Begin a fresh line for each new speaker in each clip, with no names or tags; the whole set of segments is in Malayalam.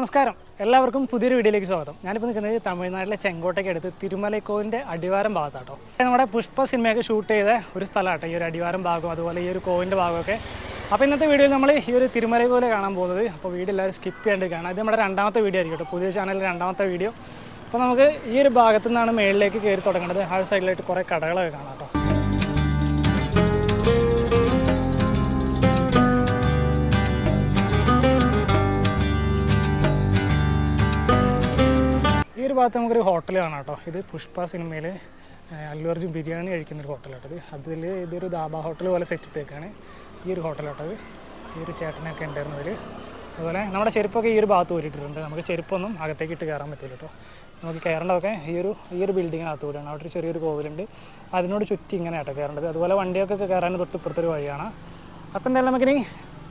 നമസ്കാരം. എല്ലാവർക്കും പുതിയൊരു വീഡിയോയിലേക്ക് സ്വാഗതം. ഞാനിപ്പോൾ നിൽക്കുന്നത് തമിഴ്നാട്ടിലെ ചെങ്കോട്ടയ്ക്ക് അടുത്ത് തിരുമലക്കോവിന്റെ അടിവാരം ഭാഗത്താട്ടോ. നമ്മുടെ പുഷ്പ സിനിമയൊക്കെ ഷൂട്ട് ചെയ്ത ഒരു സ്ഥലമാട്ടോ ഈ ഒരു അടിവാരം ഭാഗം അതുപോലെ ഈ ഒരു കോവിന്റെ ഭാഗമൊക്കെ. അപ്പോൾ ഇന്നത്തെ വീഡിയോയിൽ നമ്മൾ ഈ ഒരു തിരുമലക്കോവിലെ കാണാൻ പോകുന്നത് അപ്പോൾ വീഡിയോ എല്ലാവരും സ്കിപ്പ് ചെയ്യേണ്ടി കാണാം നമ്മുടെ രണ്ടാമത്തെ വീഡിയോ ആയിരിക്കും കേട്ടോ പുതിയ ചാനലിൽ രണ്ടാമത്തെ വീഡിയോ. അപ്പോൾ നമുക്ക് ഈ ഒരു ഭാഗത്തു നിന്നാണ് മേളിലേക്ക് കയറി തുടങ്ങുന്നത് ആ സൈഡിലായിട്ട് കുറേ കടകളൊക്കെ കാണാം കേട്ടോ. ഒരു ഭാഗത്ത് നമുക്കൊരു ഹോട്ടൽ കാണാം കേട്ടോ ഇത് പുഷ്പ സിനിമയിൽ അല്ലു അർജുൻ ബിരിയാണി കഴിക്കുന്ന ഒരു ഹോട്ടലാട്ടത് അതിൽ ഇതൊരു ദാബ ഹോട്ടൽ പോലെ സെറ്റ് ഇട്ടേക്കാണ്. ഈ ഒരു ഹോട്ടലാട്ടത് ഈ ഒരു ചേട്ടനൊക്കെ ഉണ്ടായിരുന്നതിൽ അതുപോലെ നമ്മുടെ ചെരുപ്പൊക്കെ ഈ ഒരു ഭാഗത്ത് ഊരിയിട്ടുണ്ട് നമുക്ക് ചെരുപ്പൊന്നും അകത്തേക്ക് ഇട്ട് കയറാൻ പറ്റില്ല കേട്ടോ നമുക്ക് കയറേണ്ടതൊക്കെ ഈ ഒരു ഈ ഒരു ബിൽഡിങ്ങിനകത്ത് കൂടിയാണ് അവിടെ ഒരു ചെറിയൊരു കോവിലുണ്ട്. അതിനോട് ചുറ്റി ഇങ്ങനെ ആട്ടോ കയറേണ്ടത്. അതുപോലെ വണ്ടിയൊക്കെ കയറാൻ തൊട്ട് ഇപ്പുറത്തൊരു വഴിയാണ്. അപ്പോൾ എന്തായാലും നമുക്കിനി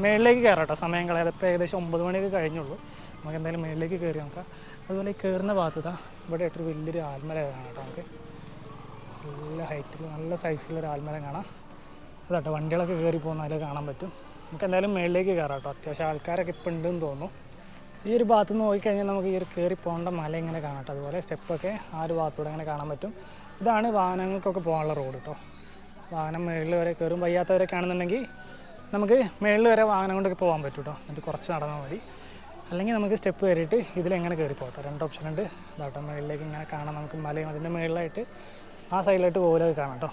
മേളിലേക്ക് കയറാം കേട്ടോ സമയം കളയാതെ ഇപ്പോൾ ഏകദേശം ഒമ്പത് മണിയൊക്കെ കഴിഞ്ഞുള്ളൂ. നമുക്ക് എന്തായാലും മേളിലേക്ക് കയറി നോക്കാം. അതുപോലെ ഈ കയറുന്ന ഭാഗത്ത് ഇവിടെ ആയിട്ടൊരു വലിയൊരു ആൽമര കാണാം കേട്ടോ നമുക്ക്. നല്ല ഹൈറ്റിൽ നല്ല സൈസിലൊരു ആൽമരം കാണാം. അതാട്ടോ വണ്ടികളൊക്കെ കയറി പോകുന്നതിൽ കാണാൻ പറ്റും. നമുക്ക് എന്തായാലും മേളിലേക്ക് കയറാം കേട്ടോ. അത്യാവശ്യം ആൾക്കാരൊക്കെ ഇപ്പം ഉണ്ടെന്ന് തോന്നുന്നു. ഈ ഒരു ഭാഗത്ത് നിന്ന് പോയിക്കഴിഞ്ഞാൽ നമുക്ക് ഈ ഒരു കയറി പോകേണ്ട മല ഇങ്ങനെ കാണാം കേട്ടോ. അതുപോലെ സ്റ്റെപ്പൊക്കെ ആ ഒരു ഭാഗത്തൂടെ ഇങ്ങനെ കാണാൻ പറ്റും. ഇതാണ് വാഹനങ്ങൾക്കൊക്കെ പോകാനുള്ള റോഡ് കേട്ടോ. വാഹനം മേളിൽ വരെ കയറും വയ്യാത്തവരൊക്കെ ആണെന്നുണ്ടെങ്കിൽ നമുക്ക് മേളിൽ വരെ വാഹനം കൊണ്ടൊക്കെ പോകാൻ പറ്റും കേട്ടോ. എന്നിട്ട് കുറച്ച് നടന്നാൽ മതി. അല്ലെങ്കിൽ നമുക്ക് സ്റ്റെപ്പ് കയറിയിട്ട് ഇതിലെങ്ങനെ കയറി പോകട്ടോ രണ്ട് ഓപ്ഷൻ ഉണ്ട്. ഇതാട്ടോ മേളിലേക്ക് ഇങ്ങനെ കാണാം. നമുക്ക് മലയും അതിന്റെ മുകളിലായിട്ട് ആ സൈഡിലായിട്ട് പോലൊക്കെ കാണാം കേട്ടോ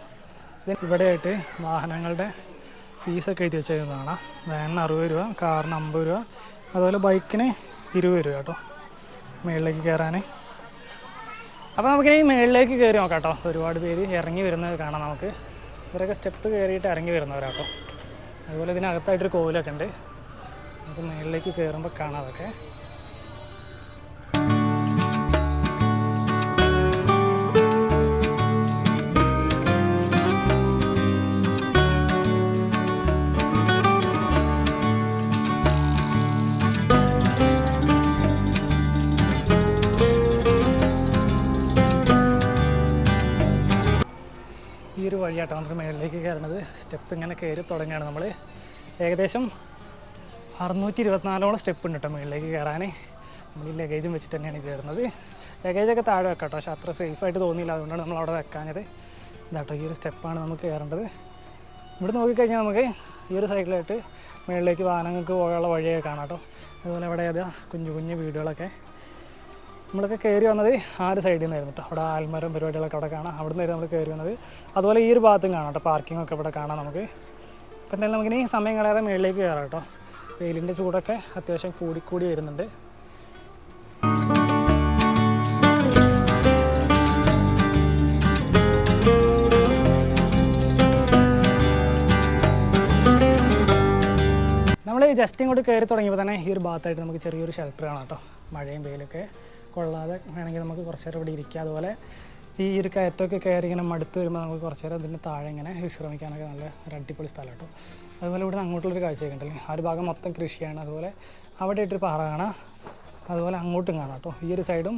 ഇവിടെയായിട്ട് വാഹനങ്ങളുടെ ഫീസൊക്കെ എഴുതി വെച്ചേക്കുന്നത് കാണാം വാനിന് അറുപത് രൂപ കാറിന് അമ്പത് രൂപ അതുപോലെ ബൈക്കിന് ഇരുപത് രൂപ കേട്ടോ മേളിലേക്ക് കയറാൻ അപ്പോൾ നമുക്ക് ഈ മേളിലേക്ക് കയറി നോക്കാം കേട്ടോ ഒരുപാട് പേര് ഇറങ്ങി വരുന്നത് കാണാം നമുക്ക്. ഇവരൊക്കെ സ്റ്റെപ്പ് കയറിയിട്ട് ഇറങ്ങി വരുന്നവരാട്ടോ അതുപോലെ ഇതിനകത്തായിട്ടൊരു കോവിലൊക്കെ ഉണ്ട്. നമുക്ക് മേളിലേക്ക് കയറുമ്പോൾ കാണാം അതൊക്കെ. ഈ ഒരു വഴിയാട്ടോ നമുക്ക് മേളിലേക്ക് കയറുന്നത് സ്റ്റെപ്പ് ഇങ്ങനെ കയറി തുടങ്ങുകയാണ് നമ്മൾ ഏകദേശം അറുന്നൂറ്റി ഇരുപത്തിനാലോളം സ്റ്റെപ്പ് ഉണ്ട് കേട്ടോ മുകളിലേക്ക് കയറാൻ. നമ്മൾ ഈ ലഗേജും വെച്ചിട്ട് തന്നെയാണ് കയറുന്നത് ലഗേജൊക്കെ താഴെ വെക്കാം കേട്ടോ. പക്ഷെ അത്ര സേഫായിട്ട് തോന്നിയില്ല. അതുകൊണ്ടാണ് നമ്മൾ അവിടെ വെക്കാഞ്ഞത്. ഇതാട്ടോ ഈ ഒരു സ്റ്റെപ്പാണ് നമുക്ക് കയറേണ്ടത്. ഇവിടെ നോക്കിക്കഴിഞ്ഞാൽ നമുക്ക് ഈ ഒരു സൈക്കിളായിട്ട് മുകളിലേക്ക് വാഹനങ്ങൾക്ക് പോകാനുള്ള വഴിയൊക്കെ കാണാം കേട്ടോ. അതുപോലെ അവിടെ ഏതാ കുഞ്ഞു കുഞ്ഞു വീടുകളൊക്കെ. നമ്മളൊക്കെ കയറി വന്നത് ആ ഒരു സൈഡിൽ നിന്നായിരുന്നു കേട്ടോ. അവിടെ ആൽമരം പരിപാടികളൊക്കെ അവിടെ കാണാം. അവിടെ നിന്നായിരുന്നു നമ്മൾ കയറി വന്നത്. അതുപോലെ ഈ ഒരു ഭാഗത്തും കാണാം കേട്ടോ. പാർക്കിംഗ് ഒക്കെ ഇവിടെ കാണാം നമുക്ക്. അപ്പം എന്തായാലും നമുക്കിനി സമയം കളയാതെ മുകളിലേക്ക് കയറാം കേട്ടോ. വെയിലിന്റെ ചൂടൊക്കെ അത്യാവശ്യം കൂടിക്കൂടി വരുന്നുണ്ട്. നമ്മൾ ജസ്റ്റ് ഇങ്ങോട്ട് കയറി തുടങ്ങിയപ്പോൾ തന്നെ ഈ ഒരു ഭാഗത്തായിട്ട് നമുക്ക് ചെറിയൊരു ഷെൽട്ടർ കാണാം കേട്ടോ. മഴയും വെയിലൊക്കെ കൊള്ളാതെ വേണമെങ്കിൽ നമുക്ക് കുറച്ച് നേരം ഇവിടെ ഇരിക്കുക അതുപോലെ ഈ ഒരു കയറ്റമൊക്കെ കയറി ഇങ്ങനെ മടുത്ത് വരുമ്പോൾ നമുക്ക് കുറച്ച് നേരം ഇതിന്റെ താഴെ ഇങ്ങനെ വിശ്രമിക്കാനൊക്കെ നല്ല ഒരു അടിപൊളി സ്ഥലം കേട്ടോ. അതുപോലെ ഇവിടെ അങ്ങോട്ടുള്ളൊരു കാഴ്ചയൊക്കെ ഉണ്ടല്ലേ ആ ഒരു ഭാഗം മൊത്തം കൃഷിയാണ്. അതുപോലെ അവിടെ ഇട്ടൊരു പാറ കാണാം. അതുപോലെ അങ്ങോട്ടും കാണാം കേട്ടോ. ഈ ഒരു സൈഡും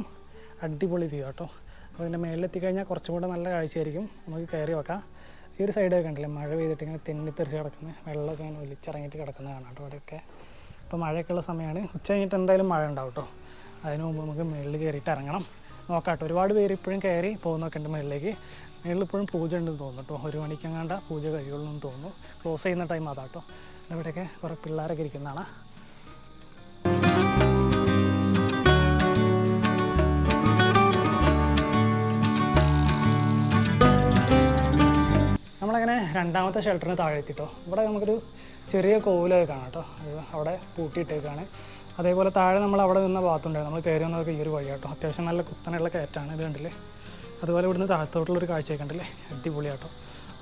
അടിപൊളി വ്യൂ കേട്ടോ അപ്പോൾ ഇതിന്റെ മേളിലെത്തി കഴിഞ്ഞാൽ കുറച്ചും കൂടെ നല്ല കാഴ്ചയായിരിക്കും. നമുക്ക് കയറി വെക്കാം ഈ ഒരു സൈഡൊക്കെ ഉണ്ടല്ലേ? മഴ പെയ്തിട്ട് ഇങ്ങനെ തെന്നിത്തെറിച്ച് കിടക്കുന്നത് വെള്ളമൊക്കെ ഇങ്ങനെ ഒലിച്ചിറങ്ങിയിട്ട് കിടക്കുന്നത് കാണാം കേട്ടോ അവിടെയൊക്കെ ഇപ്പോൾ മഴയൊക്കെ ഉള്ള സമയമാണ്. ഉച്ച കഴിഞ്ഞിട്ട് എന്തായാലും മഴ ഉണ്ടാവും കേട്ടോ. അതിന് മുമ്പ് നമുക്ക് മേളിൽ കയറിയിട്ട് ഇറങ്ങണം. നോക്കാം കേട്ടോ ഒരുപാട് പേര് ഇപ്പോഴും കയറി പോകുന്നൊക്കെ ഉണ്ട് മുകളിലേക്ക് മുകളിൽ ഇപ്പോഴും പൂജ ഉണ്ടെന്ന് തോന്നുന്നു കേട്ടോ ഒരു മണിക്കെങ്ങാണ്ട പൂജ കഴിയുള്ളൂ എന്ന് തോന്നുന്നു. ക്ലോസ് ചെയ്യുന്ന ടൈം അതാ കേട്ടോ ഇവിടെയൊക്കെ കുറേ പിള്ളേരൊക്കെ ഇരിക്കുന്നതാണ്. നമ്മളങ്ങനെ രണ്ടാമത്തെ ഷെൽട്ടറിന് താഴെ എത്തിട്ടോ. ഇവിടെ നമുക്കൊരു ചെറിയ കോവിലൊക്കെ കാണാം കേട്ടോ അവിടെ പൂട്ടിയിട്ടേക്കാണ്. അതേപോലെ താഴെ നമ്മൾ അവിടെ നിന്ന ഭാഗത്തുണ്ടായിരുന്നു നമ്മൾ കയറി വന്നതൊക്കെ ഈ ഒരു വഴി കേട്ടോ. അത്യാവശ്യം നല്ല കുത്തനെയുള്ള കയറ്റാണ് ഇത് കണ്ടില്ലേ? അതുപോലെ ഇവിടുന്ന് താഴത്തോട്ടുള്ളൊരു കാഴ്ചയൊക്കെ ഉണ്ടല്ലേ അടിപൊളിയാട്ടോ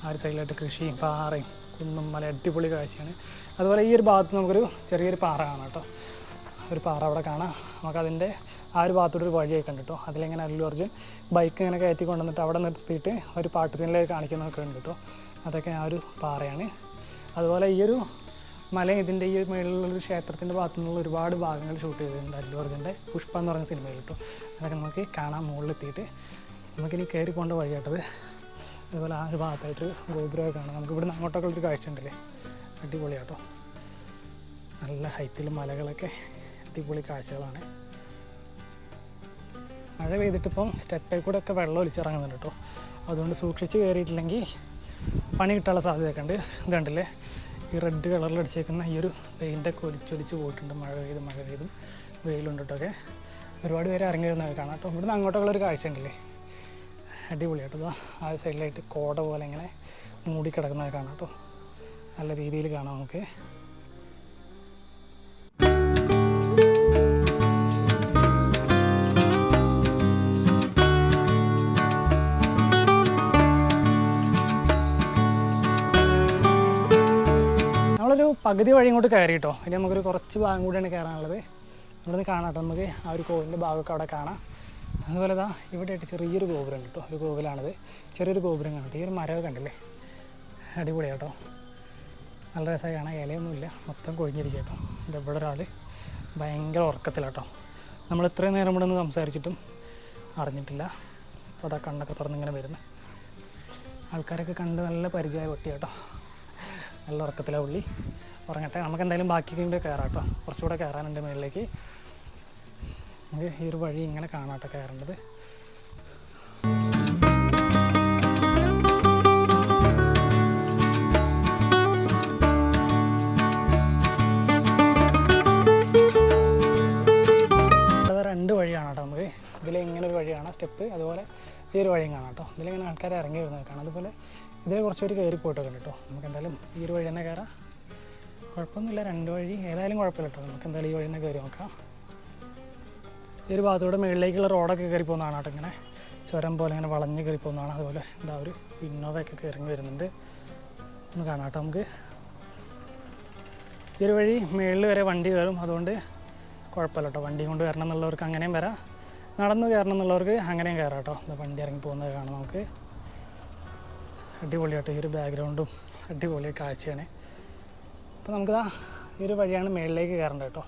ആ ഒരു സൈഡിലായിട്ട് കൃഷിയും പാറയും കുന്നും മല അടിപൊളി കാഴ്ചയാണ്. അതുപോലെ ഈ ഒരു ഭാഗത്ത് നമുക്കൊരു ചെറിയൊരു പാറ കാണാം കേട്ടോ. ഒരു പാറ അവിടെ കാണാം. നമുക്കതിന്റെ ആ ഒരു ഭാഗത്തോട്ട് ഒരു വഴിയൊക്കെ ഉണ്ട് കേട്ടോ അതിലിങ്ങനെ അല്ലു അർജുൻ ബൈക്ക് ഇങ്ങനെ കയറ്റി കൊണ്ടുവന്നിട്ട് അവിടെ നിർത്തിയിട്ട് ഒരു പാട്ട് സീനിലേക്ക് കാണിക്കുന്നതൊക്കെ ഉണ്ട് കേട്ടോ അതൊക്കെ ആ ഒരു പാറയാണ്. അതുപോലെ ഈ ഒരു മല ഇതിന്റെ ഈ മേളിലുള്ളൊരു ക്ഷേത്രത്തിന്റെ ഭാഗത്തു നിന്നുള്ള ഒരുപാട് ഭാഗങ്ങൾ ഷൂട്ട് ചെയ്തിട്ടുണ്ട് അല്ലു അർജുന്റെ പുഷ്പ എന്ന് പറഞ്ഞ സിനിമയിൽ കേട്ടോ. അതൊക്കെ നമുക്ക് കാണാൻ മുകളിലെത്തിയിട്ട് നമുക്കിനി കയറി പോകേണ്ട വഴി കേട്ടത് അതുപോലെ ആ ഒരു ഭാഗത്തായിട്ട് ഗോപുരമൊക്കെ കാണാം. നമുക്ക് ഇവിടുന്ന് അങ്ങോട്ടൊക്കെ ഒരു കാഴ്ച ഉണ്ടല്ലേ? അടിപൊളിയാട്ടോ നല്ല ഹൈറ്റിൽ മലകളൊക്കെ അടിപൊളി കാഴ്ചകളാണ്. മഴ പെയ്തിട്ടിപ്പം സ്റ്റെപ്പിൽ കൂടെ ഒക്കെ വെള്ളം ഒലിച്ചിറങ്ങുന്നുണ്ട് കേട്ടോ. അതുകൊണ്ട് സൂക്ഷിച്ച് കയറിയിട്ടില്ലെങ്കിൽ പണി കിട്ടാനുള്ള സാധ്യതയൊക്കെ ഉണ്ട്. ഇതുണ്ടല്ലേ ഈ റെഡ് കളറിൽ അടിച്ചേക്കുന്ന ഈ ഒരു പെയിന്റൊക്കെ ഒലിച്ചൊലിച്ച് പോയിട്ടുണ്ട്. മഴ പെയ്ത് മഴ പെയ്തും. വെയിലുണ്ട് കേട്ടൊക്കെ ഒരുപാട് പേര് ഇറങ്ങി വരുന്നതൊക്കെ കാണാം കേട്ടോ. ഇവിടുന്ന് അങ്ങോട്ടുള്ള ഒരു കാഴ്ച ഉണ്ടല്ലേ? അടിപൊളിയാട്ടോ ആ സൈഡിലായിട്ട് കോട പോലെ ഇങ്ങനെ മൂടി കിടക്കുന്നത് കാണാം കേട്ടോ. നല്ല രീതിയിൽ കാണാം നമുക്ക്. പകുതി വഴി ഇങ്ങോട്ട് കയറി കേട്ടോ ഇനി നമുക്കൊരു കുറച്ച് ഭാഗം കൂടിയാണ് കയറാനുള്ളത്. ഇവിടുന്ന് കാണാം കേട്ടോ നമുക്ക് ആ ഒരു കോവിലിന്റെ ഭാഗമൊക്കെ അവിടെ കാണാം. അതുപോലെ ഇതാ ഇവിടെയായിട്ട് ചെറിയൊരു ഗോപുരം കേട്ടോ. ഒരു കോവിലാണിത് ചെറിയൊരു ഗോപുരം കാണട്ടെ ഈ ഒരു മരമൊക്കെ കണ്ടില്ലേ? അടിപൊളിയാട്ടോ നല്ല രസമായി കാണാം ഇലയൊന്നുമില്ല. മൊത്തം കൊഴിഞ്ഞിരിക്കുക കേട്ടോ. ഇത് ഇവിടെ ഒരാൾ ഭയങ്കര ഉറക്കത്തിലാട്ടോ നമ്മൾ ഇത്രയും നേരം ഇവിടെ നിന്ന് സംസാരിച്ചിട്ടും അറിഞ്ഞിട്ടില്ല. അപ്പോൾ അതാ കണ്ണൊക്കെ തുറന്നിങ്ങനെ വരുന്നത് ആൾക്കാരൊക്കെ കണ്ട് നല്ല പരിചയ പൊട്ടി കേട്ടോ. നല്ല ഉറക്കത്തിലാണ് പുള്ളി. ഉറങ്ങട്ടെ. നമുക്ക് എന്തായാലും ബാക്കി കൂടെ കയറാം കേട്ടോ കുറച്ചുകൂടെ കയറാനുണ്ട് മുകളിലേക്ക് നമുക്ക് ഈ ഒരു വഴി ഇങ്ങനെ കാണാട്ടോ കയറേണ്ടത് അത് രണ്ട് കേട്ടോ നമുക്ക്. ഇതിൽ ഇങ്ങനെ ഒരു വഴിയാണ് സ്റ്റെപ്പ്. അതുപോലെ ഈ ഒരു വഴിയും കാണാം കേട്ടോ ഇതിലിങ്ങനെ ആൾക്കാർ ഇറങ്ങി വരുന്നത് കാണാം. അതുപോലെ ഇതിൽ കുറച്ച് പേര് കയറി പോയിട്ടൊക്കെ കേട്ടോ. നമുക്ക് എന്തായാലും ഈ ഒരു വഴി തന്നെ കയറാം. കുഴപ്പമൊന്നുമില്ല രണ്ട് വഴി. ഏതായാലും കുഴപ്പമില്ല കേട്ടോ. നമുക്ക് എന്തായാലും ഈ വഴി തന്നെ കയറി നോക്കാം. ഈ ഒരു ഭാഗത്തൂടെ മുകളിലേക്കുള്ള റോഡൊക്കെ കയറി പോകുന്നതാണ് കേട്ടോ ഇങ്ങനെ. ചുരം പോലെ ഇങ്ങനെ വളഞ്ഞ് കയറി പോകുന്നതാണ്. അതുപോലെ എന്താ ഒരു ഇന്നോവയൊക്കെ കയറി വരുന്നുണ്ട്. ഒന്ന് കാണാം കേട്ടോ നമുക്ക്. ഈ ഒരു വഴി മുകളിൽ വരെ വണ്ടി കയറും. അതുകൊണ്ട് കുഴപ്പമില്ല കേട്ടോ. വണ്ടി കൊണ്ട് വരണം എന്നുള്ളവർക്ക് അങ്ങനെയും വരാം. നടന്ന് കയറണം എന്നുള്ളവർക്ക് അങ്ങനെയും കയറാം കേട്ടോ. വണ്ടി ഇറങ്ങി പോകുന്നത് കാണാം നമുക്ക്. അടിപൊളിയാട്ടോ ഈ ഒരു ബാക്ക്ഗ്രൗണ്ടും അടിപൊളി കാഴ്ചയാണ്. അപ്പോൾ നമുക്കിതാ ഈ ഒരു വഴിയാണ് മേളിലേക്ക് കയറേണ്ടത് കേട്ടോ.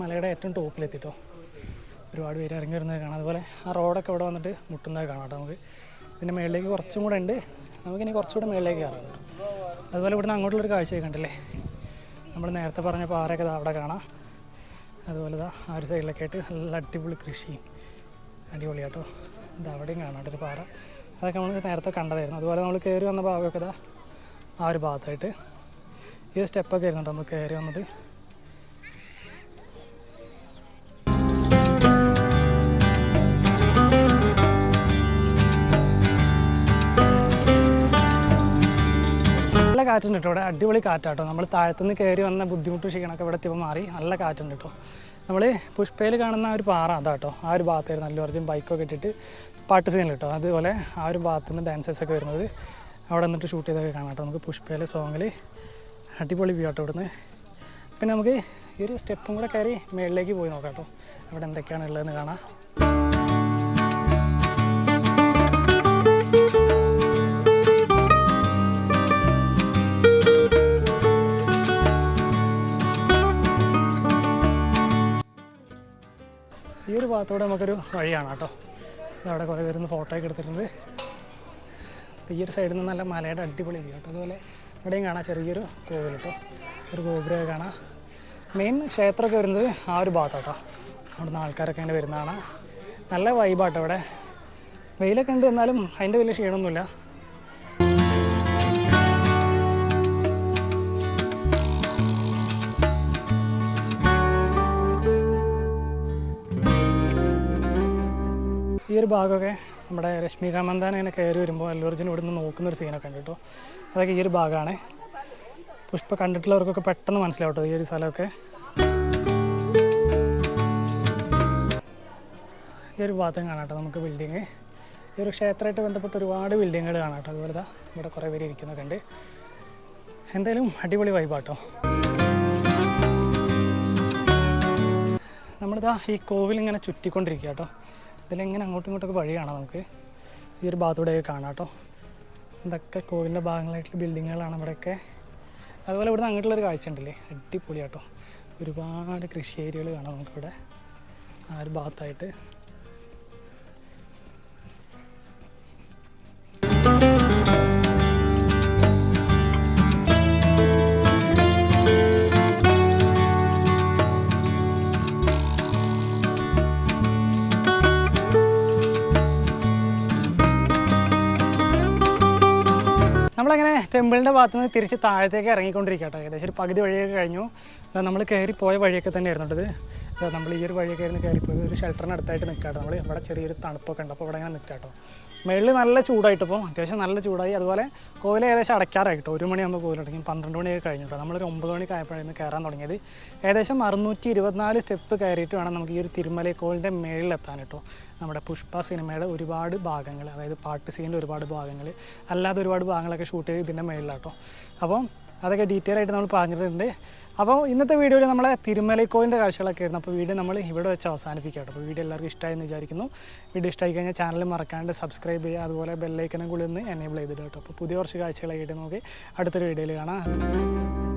മലയുടെ ഏറ്റവും ടോപ്പിലെത്തിട്ടോ ഒരുപാട് പേര് ഇറങ്ങി വരുന്നത് കാണാം. അതുപോലെ ആ റോഡൊക്കെ ഇവിടെ വന്നിട്ട് മുട്ടുന്നത് കാണാം കേട്ടോ നമുക്ക്. ഇതിന്റെ മേളിലേക്ക് കുറച്ചും കൂടെ ഉണ്ട്. നമുക്കിനി കുറച്ചുകൂടെ മേളിലേക്ക് കയറാം കേട്ടോ. അതുപോലെ ഇവിടുന്ന് അങ്ങോട്ടുള്ളൊരു കാഴ്ചയൊക്കെ കണ്ടല്ലേ? നമ്മൾ നേരത്തെ പറഞ്ഞ പാറയൊക്കെ അവിടെ കാണാം. അതുപോലെ ഇതാ ആ ഒരു സൈഡിലൊക്കെ ആയിട്ട് നല്ല അടിപൊളി കൃഷിയും. അടിപൊളിയാട്ടോ. ഇത് അവിടെയും കാണാം ഒരു പാറ. അതൊക്കെ നമ്മൾ നേരത്തെ കണ്ടതായിരുന്നു. അതുപോലെ നമ്മൾ കയറി വന്ന ഭാഗമൊക്കെ ഇതാ ആ ഒരു ഭാഗത്തായിട്ട്. ഈ സ്റ്റെപ്പൊക്കെ ആയിരുന്നു നമ്മൾ കയറി വന്നത്. നല്ല കാറ്റുണ്ട് കേട്ടോ ഇവിടെ. അടിപൊളി കാറ്റാട്ടോ. നമ്മൾ താഴത്തുനിന്ന് കയറി വന്ന ബുദ്ധിമുട്ട് ക്ഷീണമൊക്കെ ഇവിടെ എത്തിയപ്പോൾ മാറി. നല്ല കാറ്റുണ്ട് കേട്ടോ. നമ്മൾ പുഷ്പയിൽ കാണുന്ന ആ ഒരു പാറ അതാട്ടോ. ആ ഒരു ഭാഗത്തായിരുന്നു. നല്ല അർജുൻ ബൈക്കൊക്കെ ഇട്ടിട്ട് പാട്ട് സീനിൽ കിട്ടും. അതുപോലെ ആ ഒരു ഭാഗത്തു നിന്ന് ഡാൻസേഴ്സൊക്കെ വരുന്നത്. അവിടെ നിന്നിട്ട് ഷൂട്ട് ചെയ്തൊക്കെ കാണാം കേട്ടോ. നമുക്ക് പുഷ്പയിലെ സോങ്ങിൽ അടിപൊളി വ്യൂ ആട്ടോ ഇവിടുന്ന് പിന്നെ നമുക്ക് ഈ ഒരു സ്റ്റെപ്പും കൂടെ കയറി മേളിലേക്ക് പോയി നോക്കാം കേട്ടോ. അവിടെ എന്തൊക്കെയാണ് ഉള്ളതെന്ന് കാണാം. ഈ ഒരു ഭാഗത്തൂടെ നമുക്കൊരു വഴിയാണ് കേട്ടോ. അവിടെ കുറേ പേരുന്ന് ഫോട്ടോ ഒക്കെ എടുത്തിട്ടുണ്ട്. ഈ ഒരു സൈഡിൽ നിന്ന് നല്ല മലയുടെ അടിപൊളി വ്യൂ കേട്ടോ അതുപോലെ ഇവിടെയും കാണാം ചെറിയൊരു കോവിൽ കേട്ടോ. ഒരു ഗോപുരമൊക്കെ കാണാം. മെയിൻ ക്ഷേത്രമൊക്കെ വരുന്നത് ആ ഒരു ഭാഗത്താട്ടോ അവിടുന്ന് ആൾക്കാരൊക്കെ അതിന്റെ വരുന്നതാണ്. നല്ല വൈബാട്ടോ ഇവിടെ. വെയിലൊക്കെ ഉണ്ട് എന്നാലും അതിന്റെ വലിയ ക്ഷീണമൊന്നുമില്ല. ഒരു ഭാഗമൊക്കെ നമ്മുടെ രശ്മിക മന്ദാന ഇങ്ങനെ കയറി വരുമ്പോൾ അല്ലൂർജുൻ ഇവിടുന്ന് നോക്കുന്ന ഒരു സീനൊക്കെ ഉണ്ട് കേട്ടോ. അതൊക്കെ ഈ ഒരു ഭാഗമാണ്. പുഷ്പ കണ്ടിട്ടുള്ളവർക്കൊക്കെ പെട്ടെന്ന് മനസ്സിലാവും കേട്ടോ ഈ ഒരു സ്ഥലമൊക്കെ. ഈ ഒരു ഭാഗത്തും കാണാം കേട്ടോ നമുക്ക് ബിൽഡിങ് ഈ ഒരു ക്ഷേത്രമായിട്ട് ബന്ധപ്പെട്ട് ഒരുപാട് ബിൽഡിങ്ങുകൾ കാണാം കേട്ടോ. അതുപോലെ ഇവിടെ കുറേ പേര് ഇരിക്കുന്നൊക്കെ ഉണ്ട്. എന്തായാലും അടിപൊളി വൈബാട്ടോ നമ്മളിതാ ഈ കോവിൽ ഇങ്ങനെ ചുറ്റിക്കൊണ്ടിരിക്കുക കേട്ടോ. ഇതിലെങ്ങനെ അങ്ങോട്ടും ഇങ്ങോട്ടൊക്കെ വഴി കാണാം നമുക്ക്? ഈ ഒരു ഭാഗത്തൂടെയൊക്കെ കാണാം കേട്ടോ. ഇതൊക്കെ കോവിലിന്റെ ഭാഗങ്ങളായിട്ടുള്ള ബിൽഡിങ്ങുകളാണ് ഇവിടെയൊക്കെ. അതുപോലെ ഇവിടുന്ന് അങ്ങോട്ടുള്ളൊരു കാഴ്ച ഉണ്ടല്ലേ? അടിപൊളിയാട്ടോ ഒരുപാട് കൃഷി ഏരിയകൾ കാണാം നമുക്കിവിടെ. ആ ഒരു ഭാഗത്തായിട്ട്. ടെമ്പിളിന്റെ ഭാഗത്ത് നിന്ന് തിരിച്ച് താഴത്തേക്ക് ഇറങ്ങിക്കൊണ്ടിരിക്കട്ടോ ഏകദേശം ഒരു പകുതി വഴിയൊക്കെ കഴിഞ്ഞു. നമ്മൾ കയറി പോയ വഴിയൊക്കെ തന്നെ ആയിരുന്നു ഇത് നമ്മൾ ഈ ഒരു വഴിയൊക്കെ ആയിരുന്നു കയറിപ്പോയത്. ഒരു ഷെൽട്ടറിന് അടുത്തായിട്ട് നിൽക്കാട്ടോ നമ്മൾ ഇവിടെ ചെറിയൊരു തണുപ്പൊക്കെ ഉണ്ട്. അപ്പോൾ ഇവിടെ ഇങ്ങനെ നിൽക്കാട്ടോ മേളിൽ നല്ല ചൂടായിട്ട് ഇപ്പോൾ അത്യാവശ്യം നല്ല ചൂടായി. അതുപോലെ കോവിൽ ഏകദേശം അടയ്ക്കാറായി കേട്ടോ ഒരു മണിയാകുമ്പോൾ തുടങ്ങി പന്ത്രണ്ട് മണിയൊക്കെ കഴിഞ്ഞു കേട്ടോ നമ്മളൊരു ഒമ്പത് മണിക്ക് ആയപ്പോഴായിരുന്നു കയറാൻ തുടങ്ങിയത്. ഏകദേശം അറുന്നൂറ്റി ഇരുപത്തിനാല് സ്റ്റെപ്പ് കയറിയിട്ട് വേണം നമുക്ക് ഈ ഒരു തിരുമല കോവിലിന്റെ മേളിലെത്താൻ കേട്ടോ നമ്മുടെ പുഷ്പ സിനിമയുടെ ഒരുപാട് ഭാഗങ്ങൾ അതായത് പാട്ട് സീനിന്റെ ഒരുപാട് ഭാഗങ്ങൾ അല്ലാതെ ഒരുപാട് ഭാഗങ്ങളൊക്കെ ഷൂട്ട് ചെയ്ത് ഇതിന്റെ മേളിലാട്ടോ അപ്പം അതൊക്കെ ഡീറ്റെയിൽ ആയിട്ട് നമ്മൾ പറഞ്ഞിട്ടുണ്ട്. അപ്പോൾ ഇന്നത്തെ വീഡിയോയിൽ നമ്മളെ തിരുമലക്കോയിന്റെ കാഴ്ചകളൊക്കെ ആയിരുന്നു. അപ്പോൾ വീഡിയോ നമ്മൾ ഇവിടെ വെച്ച് അവസാനിപ്പിക്കാം അപ്പോൾ വീഡിയോ എല്ലാവർക്കും ഇഷ്ടമായി എന്ന് വിചാരിക്കുന്നു. വീഡിയോ ഇഷ്ടമായി കഴിഞ്ഞാൽ ചാനൽ മറക്കാണ്ട് സബ്സ്ക്രൈബ് ചെയ്യുക. അതുപോലെ ബെല്ലൈക്കനും കൂടി ഒന്ന് എനേബിൾ ചെയ്തിട്ട് കേട്ടോ. അപ്പോൾ പുതിയ കുറച്ച് കാഴ്ചകളായിട്ട് നമുക്ക് അടുത്തൊരു വീഡിയോയിൽ കാണാം.